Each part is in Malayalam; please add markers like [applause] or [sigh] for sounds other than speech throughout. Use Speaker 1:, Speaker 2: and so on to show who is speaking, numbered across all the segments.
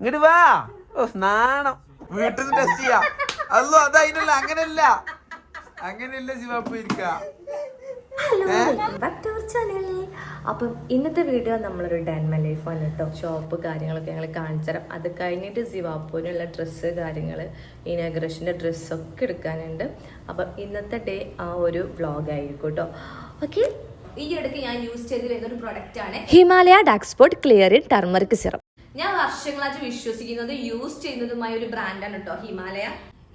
Speaker 1: ഇങ്ങോട്ട് വാ. ഓ നാണം വീട്ടിൽ നിന്ന് ടെസ്റ്റ് ചെയ്യാം അല്ലോ അതതിനല്ല അങ്ങനെയല്ല അങ്ങനെയല്ല ശിവപ്പ ഇരിക്ക.
Speaker 2: ബാക്ക് ടു ചാനൽ അപ്പം ഇന്നത്തെ വീഡിയോ നമ്മളൊരു ഡാൻമ ലൈഫാണ് കേട്ടോ ഷോപ്പ് കാര്യങ്ങളൊക്കെ ഞങ്ങൾ കാണിച്ചു തരാം അത് കഴിഞ്ഞിട്ട് സിവാപ്പൂനുള്ള ഡ്രസ്സ് കാര്യങ്ങൾ ഇനാഗ്രേഷന്റെ ഡ്രസ്സൊക്കെ എടുക്കാനുണ്ട്. അപ്പം ഇന്നത്തെ ഡേ ആ ഒരു വ്ളോഗായിരിക്കും കേട്ടോ ഓക്കെ
Speaker 3: ഈ ഇടയ്ക്ക് ഞാൻ യൂസ് ചെയ്ത് വരുന്ന ഒരു പ്രൊഡക്റ്റ് ആണ്
Speaker 2: ഹിമാലയ ഡാക്സ്പോർട്ട് ക്ലിയറിൻ ക്ലിയർ ഇൻ ടർമറിക് സിറം
Speaker 3: ഞാൻ വർഷങ്ങളായിട്ട് വിശ്വസിക്കുന്നത് യൂസ് ചെയ്യുന്നതുമായ ഒരു ബ്രാൻഡാണ് കേട്ടോ ഹിമാലയ.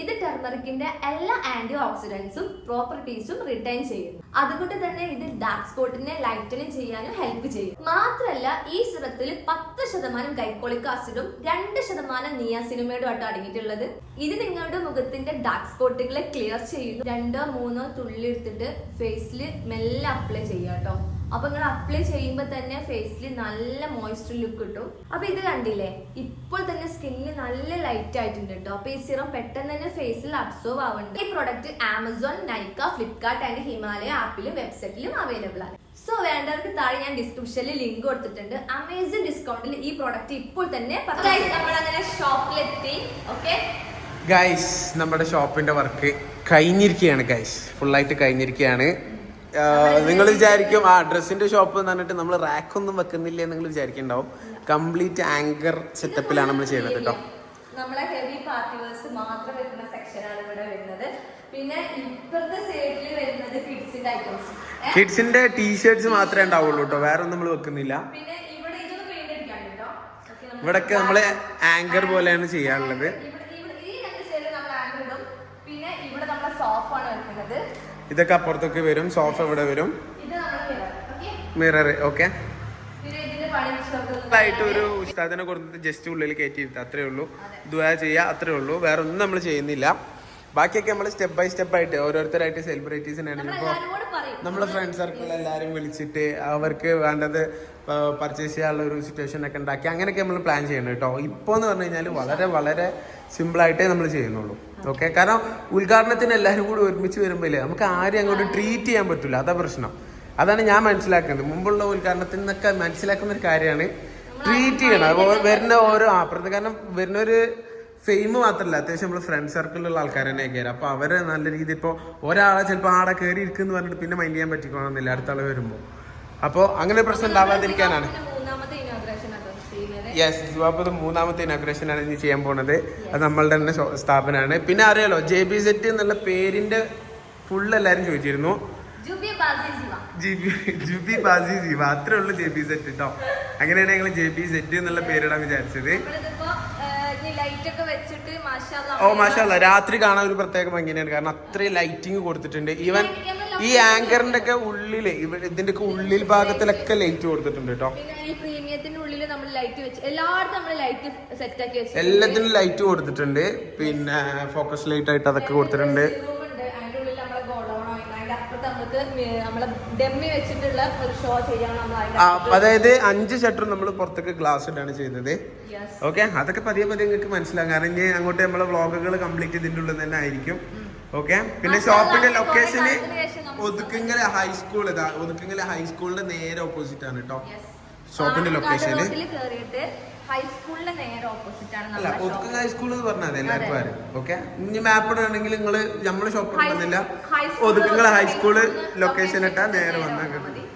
Speaker 3: ഇത് ടെർമറിക്കിന്റെ എല്ലാ ആന്റി ഓക്സിഡൻസും പ്രോപ്പർട്ടീസും റിട്ടേൺ ചെയ്യും അതുകൊണ്ട് തന്നെ ഇത് ഡാർക്ക് സ്പോട്ടിനെ ലൈറ്റനിങ് ചെയ്യാനും ഹെൽപ്പ് ചെയ്യും. മാത്രമല്ല ഈ സിറത്തിൽ പത്ത് ശതമാനം ഗൈക്കോളിക് ആസിഡും രണ്ട് ശതമാനം നിയാസിനുമേഡും ആയിട്ട് അടങ്ങിയിട്ടുള്ളത്. ഇത് നിങ്ങളുടെ മുഖത്തിന്റെ ഡാർക്ക് സ്പോട്ടുകളെ ക്ലിയർ ചെയ്യുന്നു. രണ്ടോ മൂന്നോ തുള്ളി എടുത്തിട്ട് ഫേസിൽ മെല്ലെ അപ്ലൈ ചെയ്യാം കേട്ടോ അപ്പൊ നിങ്ങൾ അപ്ലൈ ചെയ്യുമ്പോൾ തന്നെ ഫേസിൽ നല്ല മോയ്സ്ചർ ലുക്ക് കിട്ടും. അപ്പൊ ഇത് കണ്ടില്ലേ? ഇപ്പോൾ തന്നെ സ്കിന്നിൽ നല്ല ലൈറ്റ് ആയിട്ടുണ്ട് കേട്ടോ അപ്പൊ ഈ സിറം പെട്ടെന്ന് തന്നെ ഫേസിൽ അബ്സോർവ് ആവുന്നുണ്ട്. ഈ product Amazon Nykaa Flipkart and Himalaya ആപ്പിലും വെബ്സൈറ്റിലും അവൈലബിൾ ആണ്. സോ വേണ്ടവർക്ക് താഴെ ഞാൻ ഡിസ്ക്രിപ്ഷനിൽ ലിങ്ക് കൊടുത്തിട്ടുണ്ട്. അമേസിംഗ് ഡിസ്കൗണ്ടിൽ ഈ പ്രൊഡക്റ്റ് ഇപ്പോൾ തന്നെ നമ്മൾ അങ്ങനെ ഷോപ്പിലെത്തി ഓക്കെ
Speaker 1: ഗൈസ് നമ്മുടെ ഷോപ്പിന്റെ വർക്ക് കഴിഞ്ഞിരിക്കുകയാണ് ഗൈസ് ഫുള്ളായിട്ട് കഴിഞ്ഞിരിക്കുകയാണ്. നിങ്ങൾ വിചാരിക്കും ആ ഡ്രസ്സിന്റെ ഷോപ്പ് എന്ന് പറഞ്ഞിട്ട് നമ്മൾ റാക്ക് ഒന്നും വെക്കുന്നില്ല നിങ്ങൾ വിചാരിക്കുന്നുണ്ടാവും കംപ്ലീറ്റ് ആങ്കർ സെറ്റപ്പിലാണ് നമ്മൾ ചെയ്യുന്നത് കേട്ടോ.
Speaker 3: നമ്മളെ ഹെവി പാർട്ടി വേഴ്സ് മാത്രം വരുന്ന സെക്ഷനാണ് ഇവിടെ വരുന്നത്. പിന്നെ സൈഡിൽ വരുന്നത് കിഡ്സിന്റെ ഐറ്റംസ്
Speaker 1: കിഡ്സിന്റെ ടീഷർട്സ് മാത്രമേ ഉണ്ടാവുള്ളൂ കേട്ടോ വേറെ ഒന്നും നമ്മൾ വെക്കുന്നില്ല.
Speaker 3: പിന്നെ ഇവിടെ ഇതൊന്ന് പെയിന്റ് അടിക്കാൻ കേട്ടോ.
Speaker 1: ഇവിടൊക്കെ നമ്മൾ ആങ്കർ പോലെയാണ് ചെയ്യാറുള്ളത്
Speaker 3: ഇവിടെ ഇവിടെ ഈ രണ്ട് സൈഡിൽ നമ്മൾ ആംഗിൾ ഇടും പിന്നെ ഇവിടെ നമ്മളെ സോഫ ആണ് വെക്കുന്നത്
Speaker 1: ഇതൊക്കെ അപ്പുറത്തൊക്കെ വരും സോഫ ഇവിടെ വരും.
Speaker 3: മിററ് മിറർ ഓക്കെ ായിട്ട്
Speaker 1: ആയിട്ട് ഒരു ഉസ്താദിനെ കൊടുത്തിട്ട് ജസ്റ്റ് ഉള്ളിൽ കയറ്റി ഇരുത്തുക അത്രേ ഉള്ളൂ. ദുആ ചെയ്യുക അത്രേ ഉള്ളൂ. വേറെ ഒന്നും നമ്മൾ ചെയ്യുന്നില്ല. ബാക്കിയൊക്കെ നമ്മൾ സ്റ്റെപ്പ് ബൈ സ്റ്റെപ്പ് ആയിട്ട് ഓരോരുത്തരായിട്ട് സെലിബ്രിറ്റീസിനാണെങ്കിൽ ഇപ്പോൾ നമ്മളെ ഫ്രണ്ട് സർക്കിൾ എല്ലാവരും വിളിച്ചിട്ട് അവർക്ക് വേണ്ടത് പർച്ചേസ് ചെയ്യാനുള്ള ഒരു സിറ്റുവേഷൻ ഒക്കെ ഉണ്ടാക്കി. അങ്ങനെയൊക്കെ നമ്മൾ പ്ലാൻ ചെയ്യണം കേട്ടോ. ഇപ്പോൾ എന്ന് പറഞ്ഞു കഴിഞ്ഞാൽ വളരെ വളരെ സിമ്പിളായിട്ടേ നമ്മൾ ചെയ്യുന്നുള്ളൂ. ഓക്കെ കാരണം ഉദ്ഘാടനത്തിന് എല്ലാവരും കൂടി ഒരുമിച്ച് വരുമ്പോൾ നമുക്ക് ആരെയും അങ്ങോട്ട് ട്രീറ്റ് ചെയ്യാൻ പറ്റില്ല അതാ പ്രശ്നം. അതാണ് ഞാൻ മനസ്സിലാക്കുന്നത്. മുമ്പുള്ള ഉദ്ഘാടനത്തിൽ നിന്നൊക്കെ മനസ്സിലാക്കുന്ന ഒരു കാര്യമാണ് ട്രീറ്റ് ചെയ്യണം. വരുന്ന ഓരോ പ്രതി കാരണം വരുന്ന ഒരു ഫെയിം മാത്രമല്ല അത്യാവശ്യം നമ്മൾ ഫ്രണ്ട് സർക്കിളിലുള്ള ആൾക്കാർ തന്നെ കയറി അപ്പൊ അവരെ നല്ല രീതിയിൽ ഇപ്പോൾ ഒരാളെ ചിലപ്പോൾ ആടെ കയറി ഇരിക്കുന്നു പറഞ്ഞിട്ട് പിന്നെ മൈൻഡ് ചെയ്യാൻ പറ്റിക്കണമെന്നില്ല അടുത്ത ആൾ വരുമ്പോൾ അപ്പോൾ അങ്ങനെ പ്രശ്നം ഉണ്ടാവാതിരിക്കാനാണ്. യെസ് യുവാപ്പത് മൂന്നാമത്തെ ഇനോഗ്രേഷനാണ് ആണ് ഇനി ചെയ്യാൻ പോണത്. അത് നമ്മളുടെ തന്നെ സ്ഥാപനമാണ് പിന്നെ അറിയാലോ ജെ ബി സെറ്റ് എന്നുള്ള പേരിന്റെ ഫുൾ എല്ലാരും ചോദിച്ചിരുന്നു.
Speaker 3: ജുബി ബാസി
Speaker 1: ജീവ അത്രേ ഉള്ളു ജെ ബി സെറ്റ് കേട്ടോ അങ്ങനെയാണ് ഞങ്ങൾ ജെ ബി സെറ്റ് എന്നുള്ള പേരിടാൻ വിചാരിച്ചത്.
Speaker 3: ഓ മാഷാ
Speaker 1: ഓ മാഷല്ല രാത്രി കാണാൻ ഒരു പ്രത്യേക ഭംഗിയാണ്. കാരണം അത്രയും ലൈറ്റിംഗ് കൊടുത്തിട്ടുണ്ട്. ഈവൻ ഈ ആങ്കറിന്റെ ഒക്കെ ഉള്ളിൽ ഇതിന്റെ ഒക്കെ ഉള്ളിൽ ഭാഗത്തിലൊക്കെ ലൈറ്റ് കൊടുത്തിട്ടുണ്ട് കേട്ടോ. എല്ലാത്തിനും ലൈറ്റ് കൊടുത്തിട്ടുണ്ട്. പിന്നെ ഫോക്കസ് ലൈറ്റ് ആയിട്ട് അതൊക്കെ കൊടുത്തിട്ടുണ്ട്. അതായത് അഞ്ച് ഷട്ടർ നമ്മൾ പുറത്തേക്ക് ഗ്ലാസ് ഇട്ടാണ് ചെയ്തത്.
Speaker 3: Yes.
Speaker 1: ഓക്കെ അതൊക്കെ പതിയെ പതിയെ നിങ്ങൾക്ക് മനസ്സിലാകും. കാരണം ഇനി അങ്ങോട്ട് നമ്മളെ വ്ളോഗുകൾ കംപ്ലീറ്റ് ഇതിന്റെ ഉള്ളിൽ തന്നെ ആയിരിക്കും. ഓക്കെ പിന്നെ ഷോപ്പിന്റെ ലൊക്കേഷന് ഒതുക്കിങ്ങലെ ഹൈസ്കൂൾ ഇതാ ഒതുക്കിങ്ങലെ ഹൈസ്കൂളിന്റെ നേരെ ഓപ്പോസിറ്റ് ആണ് കേട്ടോ ഷോപ്പിന്റെ
Speaker 3: ലൊക്കേഷൻ ഹൈസ്കൂളിന്റെ നേരെ ഓപ്പോസിറ്റ് ആണ്
Speaker 1: അല്ല ഒതുക്കുങ്ങ ഹൈസ്കൂൾ എന്ന് പറഞ്ഞാൽ എല്ലാവർക്കും ആരും ഓക്കെ ഇനി മാപ്പ് ഇടുകയാണെങ്കിൽ നിങ്ങൾ നമ്മളെ ഷോപ്പ് ഇടുന്നില്ല ഒതുക്കിങ്ങളെ ഹൈസ്കൂൾ ലൊക്കേഷൻ ഇട്ടാ നേരെ വന്നാൽ കിട്ടും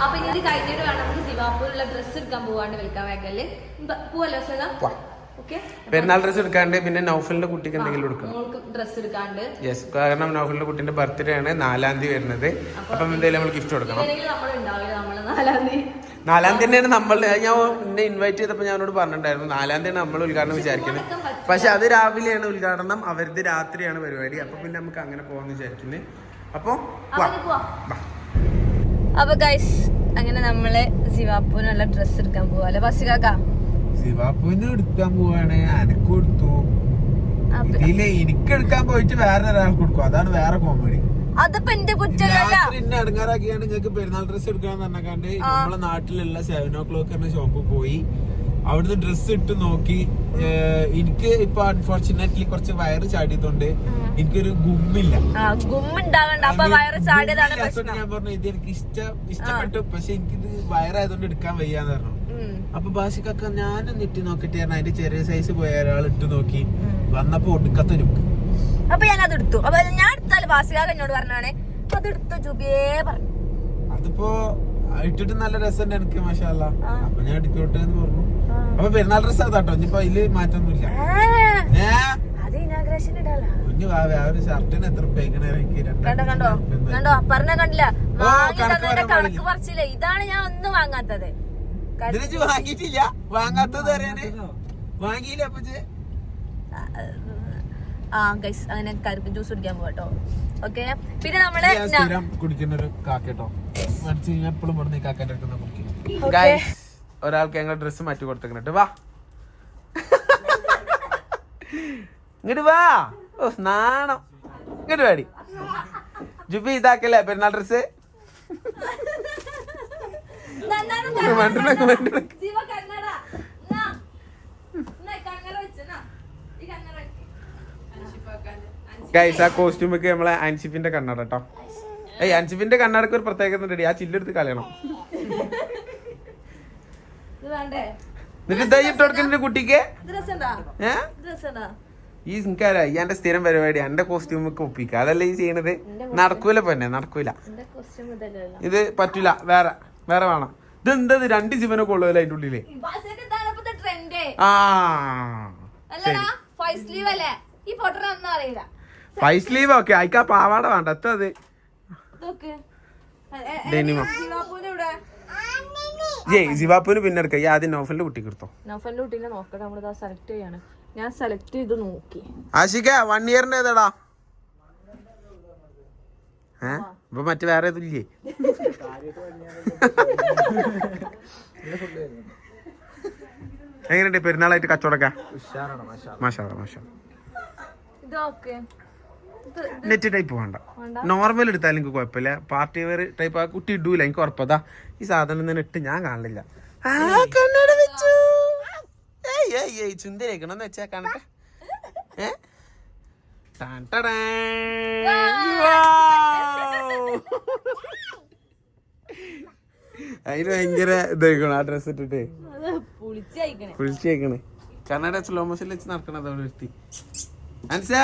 Speaker 3: അപ്പൊ ഇനി ഇത് കഴിഞ്ഞിട്ട് വേണം നമുക്ക് സിവാപ്പൂരിലുള്ള ഡ്രസ്സ് എടുക്കാൻ പോവാണ്ട് വിൽക്കാൻ വേഗൽ പോവല്ലോ സുഖം
Speaker 1: പെരുന്നാൾ ഡ്രസ് എടുക്കാണ്ട് പിന്നെ നൗഫലിന്റെ കുട്ടിക്ക് എന്തെങ്കിലും എടുക്കണം?
Speaker 3: ഡ്രസ് ഡ്രസ്സ് എടുക്കാണ്ട്.
Speaker 1: യെസ് കാരണം നൗഫലിന്റെ കുട്ടിന്റെ ബർത്ത്ഡേ ആണ് നാലാം തീയതി വരുന്നത്. അപ്പം എന്തെങ്കിലും നമ്മൾ ഗിഫ്റ്റ് കൊടുക്കണം.
Speaker 3: നാലാം തീയതി.
Speaker 1: തന്നെയാണ് നമ്മൾ ഞാൻ എന്നെ ഇൻവൈറ്റ് ചെയ്തപ്പോൾ ഞാനോട് പറഞ്ഞിട്ടുണ്ടായിരുന്നു നാലാം തീയതി നമ്മൾ ഉദ്ഘാടനം വിചാരിക്കുന്നത്. പക്ഷെ അത് രാവിലെയാണ് ഉദ്ഘാടനം അവരുടെ രാത്രിയാണ് പരിപാടി. അപ്പൊ പിന്നെ നമുക്ക് അങ്ങനെ പോകാന്ന് വിചാരിക്കുന്നത് അപ്പൊ വാ.
Speaker 3: അവന് പോവാം.
Speaker 1: വാ.
Speaker 3: അപ്പൊ ഗൈസ് അങ്ങനെ നമ്മൾ സിവാപ്പൂനുള്ള ഡ്രസ് എടുക്കാൻ പോവാല്ലേ ബസ്സിലാക്കാ
Speaker 1: ശിവാപ്പുവിന് എടുക്കാൻ പോവാണ്. അനക്ക് കൊടുത്തു. ഇതിൽ എനിക്ക് എടുക്കാൻ പോയിട്ട് വേറെ ഒരാൾക്ക് കൊടുക്കും. അതാണ് വേറെ കോമഡി
Speaker 3: അതിപ്പോ എന്റെ കുറ്റമല്ല.
Speaker 1: രാത്രി എന്നെ അടുങ്ങാറാക്കിയാണ് നിങ്ങൾക്ക് പെരുന്നാൾ ഡ്രസ്സ് എടുക്കാൻ പറഞ്ഞാണ്ട് നമ്മളെ നാട്ടിലുള്ള സെവൻ ഓ ക്ലോക്ക് എന്ന ഷോപ്പിൽ പോയി. അവിടുന്ന് ഡ്രസ്സ് ഇട്ട് നോക്കി. എനിക്ക് ഇപ്പൊ അൺഫോർച്ചുനേറ്റ്ലി കുറച്ച് വയറ് ചാടിയതുകൊണ്ട് എനിക്കൊരു ഗുമ്മില്ല. ഞാൻ പറഞ്ഞു ഇത് എനിക്ക് ഇഷ്ടം ഇഷ്ടപ്പെട്ടു. പക്ഷെ എനിക്കിത് വയറായതുകൊണ്ട് എടുക്കാൻ വയ്യാന്ന് പറഞ്ഞു. അപ്പൊ ബാസിക്കൊക്കെ ഞാനൊന്ന് ഇട്ട് നോക്കിട്ട് ഞാൻ അതിന്റെ ചെറിയ സൈസ് പോയ ഒരാൾ ഇട്ട് നോക്കി. വന്നപ്പോ ഒടുക്കത്തെ ലുക്ക്
Speaker 2: അപ്പൊ ഞാൻ അത് എടുത്തു. അപ്പൊ ഞാൻ എടുത്താൽ വാസികാക എന്നോട് പറഞ്ഞാണ് അത് എടുത്തു ജുബിയേ പറഞ്ഞു.
Speaker 1: അതിപ്പോ ഇട്ടിട്ട് നല്ല രസമുണ്ട് എനിക്ക് മാഷാല്ല. അപ്പൊ ഞാൻ എടുത്തോട്ടെ എന്ന് പറഞ്ഞു. അപ്പൊ പെരുന്നാൾ ഡ്രസ് അതാട്ടോ ഇനിയിപ്പോ അതിൽ മാറ്റൊന്നുമില്ല. കുഞ്ഞു വാവേ ആ ഒരു ഷർട്ടിന് എത്ര പേക്കണ എനിക്ക്
Speaker 2: കണ്ടോ കണ്ടോ? പറഞ്ഞ കണ്ടില്ല. ഇതാണ് ഞാൻ ഒന്നും വാങ്ങാത്തത്.
Speaker 1: ഇതിനെ വാങ്ങിയിട്ടില്ല. വാങ്ങാത്തത് അറിയാന് വാങ്ങിയില്ല അപ്പച്ചേ.
Speaker 2: ആ ഗൈസ് അങ്ങനെ കരിക്ക് ജ്യൂസ് കുടിക്കാൻ പോകട്ടോ ഓക്കെ പിന്നെ
Speaker 1: നമ്മൾ കുടിക്കുന്ന ഒരു കാക്കട്ടോ എപ്പോഴും കാക്കന്റെ. ഒരാൾക്ക് ഞങ്ങൾ ഡ്രസ്സ് മാറ്റി കൊടുത്തിട്ട് വാ. ഇങ്ങോട്ട് വാ. ഓ നാണം. ഇങ്ങോട്ട് വേടി. ജുബി ഇതാക്കല്ലേ പെരുന്നാൾ ഡ്രസ്സ് മണ്ടനൊക്കെ
Speaker 3: ശിവ കന്നഡ ನಾ വെച്ച് ಕನ್ನಡ ഈ കന്നഡ വെക്ക്.
Speaker 1: ഗൈസ് ആ കോസ്റ്റ്യൂം ഒക്കെ നമ്മളെ അൻസിഫിന്റെ കണ്ണട കേട്ടോ ഏയ് അൻസിഫിന്റെ കണ്ണടക്ക് ഒരു പ്രത്യേകത ഉണ്ട് ആ ചില്ലെടുത്ത് കളയണം. എന്നിട്ട് ഇതാ ഇട്ട് കൊടുക്കുന്ന കുട്ടിക്ക്. ഈ നിനക്കറിയാ ഈ എന്റെ സ്ഥിരം പരിപാടി എന്റെ കോസ്റ്റ്യൂം ഒക്കെ ഒപ്പിക്കുക അതല്ല ഈ ചെയ്യണത്? നടക്കൂല പൊന്നെ നടക്കൂല. ഇത് പറ്റൂല വേറെ വേറെ വേണം. ഇത് എന്തത് രണ്ട് ജീവനൊക്കെ ഉള്ളതല്ല അതിന്റെ
Speaker 3: ഉള്ളിൽ?
Speaker 1: ആ.
Speaker 3: ഫൈവ് സ്ലീവ്
Speaker 1: ഒക്കെ. അയക്കാ പാവാട വേണ്ട. എത്ര അത്? ഡെനിമോ ജയ് ജിവാപ്പൂന് പിന്നെ എടുക്കാം. ഈ ആദ്യം നോഫലിന്റെ കുട്ടിക്ക് എടുത്തോ.
Speaker 2: നോഫലിന്റെ കുട്ടീനെ നോക്കട്ടെ നമ്മളിതാ സെലക്ട് ചെയ്യാണ്. ഞാൻ സെലക്ട് ചെയ്ത് നോക്കി.
Speaker 1: ആശിക്ക വൺ ഇയറിന്റെ ഏതാടാ? ഏ ഇപ്പൊ മറ്റു വേറെ ഇതില്ലേ? എങ്ങനെയുണ്ട് പെരുന്നാളായിട്ട് കച്ചവടക്കാ മാഷാ. മാഷാ നെറ്റ് ടൈപ്പ് വേണ്ട. നോർമൽ എടുത്താലും എനിക്ക് കുഴപ്പമില്ല. പാർട്ടി വെയർ ടൈപ്പ് ആ കുട്ടി ഇടൂല എനിക്ക് ഉറപ്പതാ. ഈ സാധനം തന്നെ ഇട്ട് ഞാൻ കാണില്ല കണ്ണട വെച്ചു. കാണട്ടെ ഏ? ടാൻ. അതിന് ഭയങ്കര ഇതായിക്കണം ആ ഡ്രസ് ഇട്ടിട്ട്. കുളിച്ചേക്കണ് കർണാടക സ്ലോ മോഷനിൽ വെച്ച് നടക്കണത് അവിടെ എടുത്തി അൻസാ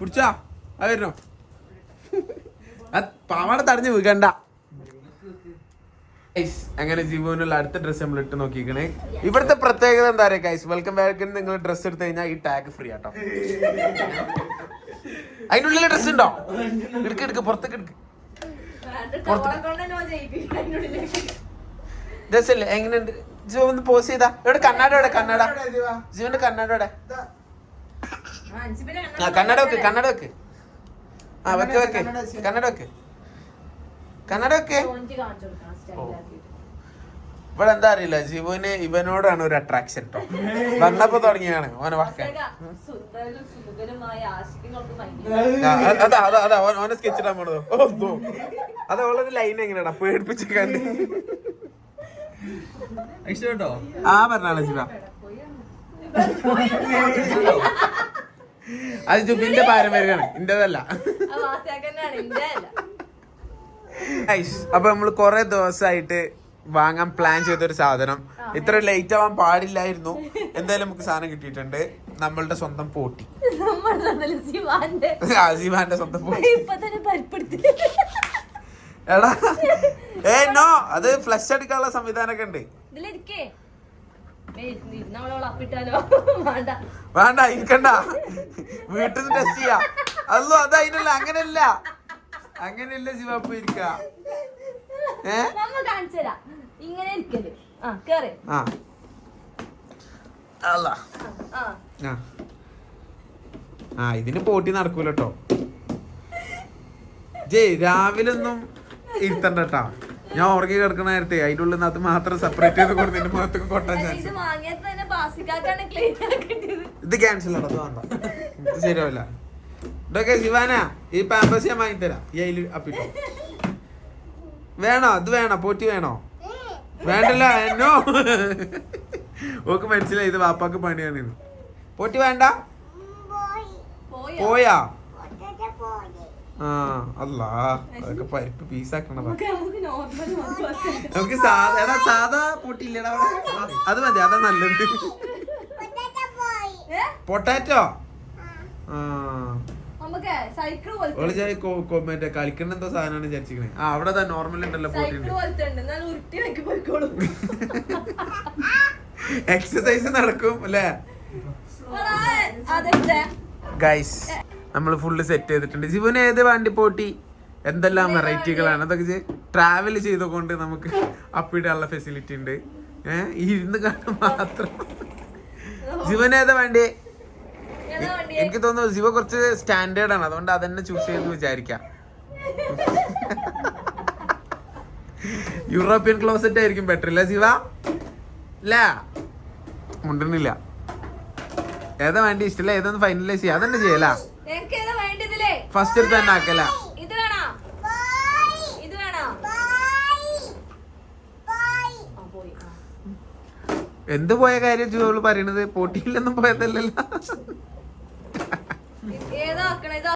Speaker 1: പിടിച്ചോ? ആ വരണോ? പാവാട തടഞ്ഞ് വീകണ്ട അങ്ങനെ ജീവനുള്ള അടുത്ത ഡ്രസ് നമ്മൾ ഇട്ട് നോക്കിക്കണേ ഇവിടുത്തെ പ്രത്യേകത എന്താ പറയുക ഗൈസ് വെൽക്കം ബാക്ക് നിങ്ങൾ ഡ്രസ് എടുത്തു കഴിഞ്ഞാൽ ഈ ടാഗ് ഫ്രീ ആട്ടോ. അതിനുള്ളിലെ ഉള്ളിൽ ഡ്രസ് ഉണ്ടോ? എടുക്ക് എടുക്ക് പുറത്തേക്ക് എടുക്ക്. രസല്ലേ എങ്ങനെയുണ്ട് ജീവ ഒന്ന് പോസ് ചെയ്താ. ഇവിടെ കണ്ണാട ഇവിടെ കണ്ണാട. ജീവന്റെ കണ്ണാട ഇവിടെ ആ കണ്ണട വെക്ക് കണ്ണട വെക്ക്. ആ വെക്ക് വെക്ക്. കണ്ണട വെക്ക്. കണ്ണട വെക്ക്. ഇവിടെ എന്താ അറിയില്ല ജീവന് ഇവനോടാണ് ഒരു അട്രാക്ഷൻ ട്ടോ. വന്നപ്പോ തുടങ്ങിയാണ് ഓനെ വാക്കാൻ. അതാ അതാ അതാ ഓനെ സ്കെച്ച് ഇടാൻ പോണത്. ഓ. അത് അവളൊരു ലൈൻ എങ്ങനെയാടാ? പേടിപ്പിച്ച കണ്ട്. ആ പറഞ്ഞാളെ ശിവ അത് ജുബിന്റെ പാരമ്പര്യമാണ്. ഇന്റേതല്ല. അപ്പൊ നമ്മൾ കൊറേ ദിവസമായിട്ട് വാങ്ങാൻ പ്ലാൻ ചെയ്തൊരു സാധനം. ഇത്ര ലേറ്റ് ആവാൻ പാടില്ലായിരുന്നു. എന്തായാലും നമുക്ക് സാധനം കിട്ടിയിട്ടുണ്ട്. നമ്മളുടെ സ്വന്തം പോട്ടി. ആസിമാന്റെ [laughs] സ്വന്തം പോട്ടി. എടാ. ഏ നോ അത് ഫ്ലഷ് അടിക്കാനുള്ള സംവിധാനമൊക്കെ ഉണ്ട്.
Speaker 2: വേണ്ട.
Speaker 1: ഇരിക്കണ്ട. വീട്ടിൽ നിന്ന് ടെസ്റ്റ് ചെയ്യാ. അല്ലോ അത് അതിനല്ല അങ്ങനെയല്ല അങ്ങനെയല്ല ശിവാപ്പ് ഇരിക്ക. ഏ?
Speaker 2: ഇങ്ങനെ ഇരിക്കൽ. ആ കേറ്.
Speaker 1: ആ. അല്ല
Speaker 2: ആ
Speaker 1: ആ. ആ. ഇതിന് പോട്ടി നടക്കൂല കേട്ടോ ജയ് രാവിലെ ഒന്നും ഇരുത്തണ്ട കേട്ടാ ഞാൻ ഉറങ്ങി കിടക്കണ നേരത്തെ അതിന്റെ ഉള്ളിൽ അത് മാത്രം സെപ്പറേറ്റ് ചെയ്ത് കൊടുത്ത് എന്റെ മുഖത്തേക്ക് കൊട്ടാൻ ചാൻസ്
Speaker 2: ഇത് വാങ്ങിയത് തന്നെ ബാസിക്കാക്കാണ് ക്ലീൻ ആക്കേണ്ടത്
Speaker 1: ഇത് ക്യാൻസൽ ആണ്? അത് വേണ്ട. ഇത് ശരിയാവില്ല. ഇതൊക്കെ ശിവാന ഈ പാമ്പസ് ഞാൻ വാങ്ങിത്തരാം. ഈ അതിൽ അപ്പിട്ടോ. വേണോ? ഇത് വേണോ? പോറ്റി വേണോ? വേണ്ടല്ല എന്നോ? ഓക്ക് മനസ്സിലായി ഇത് വാപ്പാക്ക് പണിയാണ് പോട്ടി വേണ്ട.
Speaker 2: പോയോ?
Speaker 1: പോയാ? ആ അല്ലാ അതൊക്കെ പരിപ്പ് പീസാക്കണതാ.
Speaker 3: നമുക്ക് നമുക്ക് നോർമൽ
Speaker 1: നമുക്ക് സാധാ എടാ സാധാ പൊട്ടിയില്ലടാ അത് മതി അതാ നല്ലത്. പൊട്ടാറ്റോ? ആ.
Speaker 3: നമുക്ക് സൈക്കിൾ പോലത്തെ
Speaker 1: മറ്റേ കളിക്കണ്ട എന്തോ സാധനമാണ് വിചാരിച്ചിരിക്കണേ. ആ അവിടെ നോർമൽ ഉണ്ടല്ലോ
Speaker 3: സൈക്കിൾ പോലത്തെ ഉണ്ട്. എന്നാൽ ഉരുട്ടി വെക്കി പോയിക്കോളും. [laughs]
Speaker 1: എക്സസൈസ് നടക്കും അല്ലേ? ഗൈസ് നമ്മൾ ഫുള്ള് സെറ്റ് ചെയ്തിട്ടുണ്ട്. ജീവന് ഏത് വണ്ടി പോട്ടി? എന്തെല്ലാം വെറൈറ്റികളാണ്? അതൊക്കെ ട്രാവൽ ചെയ്തുകൊണ്ട് നമുക്ക് അപ്പിടാനുള്ള ഫെസിലിറ്റി ഉണ്ട്. ഏഹ് ഇരുന്ന് കാണാൻ മാത്രം. [laughs] ഏതാ വണ്ടി? എനിക്ക് തോന്നുന്നു ശിവ കുറച്ച് സ്റ്റാൻഡേർഡ് ആണ്. അതുകൊണ്ട് അതന്നെ ചൂസ് ചെയ്ത് വിചാരിക്കാം. യൂറോപ്യൻ ക്ലോസറ്റ് ആയിരിക്കും ബെറ്റർ അല്ലേ ശിവ ഇല്ല. മുണ്ടുന്നില്ല ഏതാ വേണ്ടി? ഇഷ്ടല്ലേ? ഏതൊന്ന് ഫൈനലൈസ് ചെയ്യാം. അതന്നെ ചെയ്യല. ഫസ്റ്റ് എടുത്ത് തന്നെ ആക്കല. എന്ത് പോയ കാര്യം ജോൾ പറയണത്? പോട്ടിയിലൊന്നും പോയതല്ലല്ലോ.
Speaker 3: ഏതാ ആക്കണേ? ഇത്